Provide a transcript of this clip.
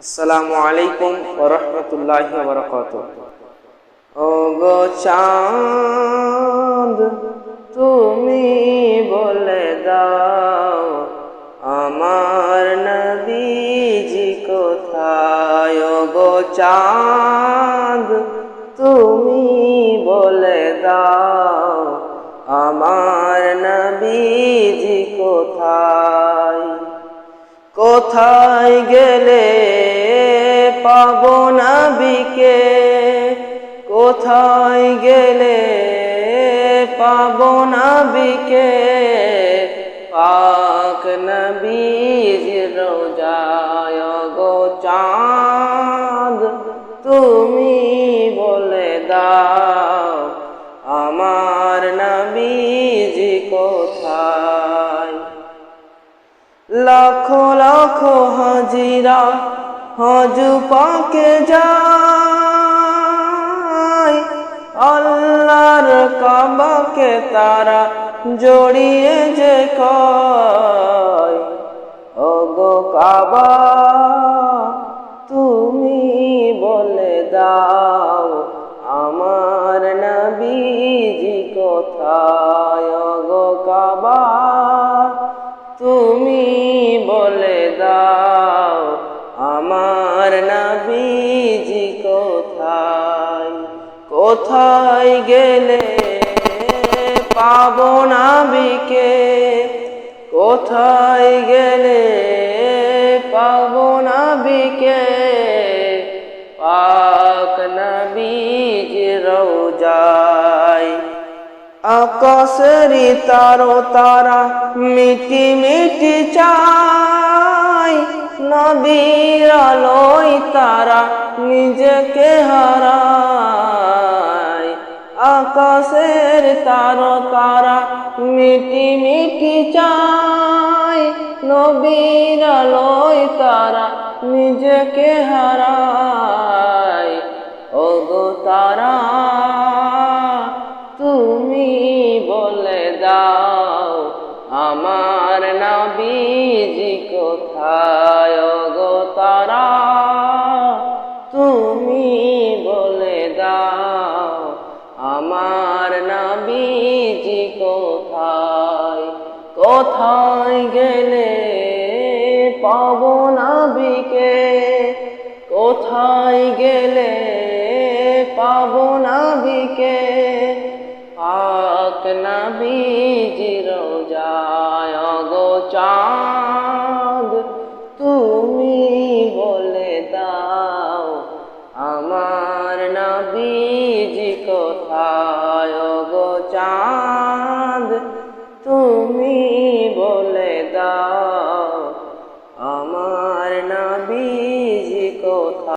আসসালামু আলাইকুম ওরহমতুল্লাহ বরকত ও গো চাঁদ, তুমি বলে দাও, আমার নবীজি কোথায়? ও গো চাঁদ, তুমি বলে দাও, আমার নবীজি কোথায়? কোথায় গেলে পাবো নবীকে? কোথায় গেলে পাবো নবীকে? পাক নবীর রোজায় গো চাঁদ তুমি বলে দাও। লাখ লাখ হাজিরা হজ পাকে যায়। আল্লাহর কাবাকে তারা জড়িয়ে যে কয় ও গো কাবা, তুমি বলে দাও, আমার নবীজি কোথায়? তুমি বলে দাও আমার নবীজি কোথায়? কোথায় গেলে পাবো নাবিকে? কোথায় গেলে পাবো নাবিকে? আকাশেরি তারো তারা মিটি মিটি চাই নদীর আলোয় তারা নিজেকে হারায়। আকাশের তারো তারা মিটি মিটি চাই নবীর আলোয় তারা নিজেকে হারায়। ওগো তারা কোথায় গো তারা? তুমি বলে দাও, আমার নবীজি কোথায়? কোথায় গেলে পাবো নবীকে? কোথায় গেলে পাবো নবীকে? পাক নবীজি রোজায় গো চাঁদ নবীজি কোথায় গো চাঁদ?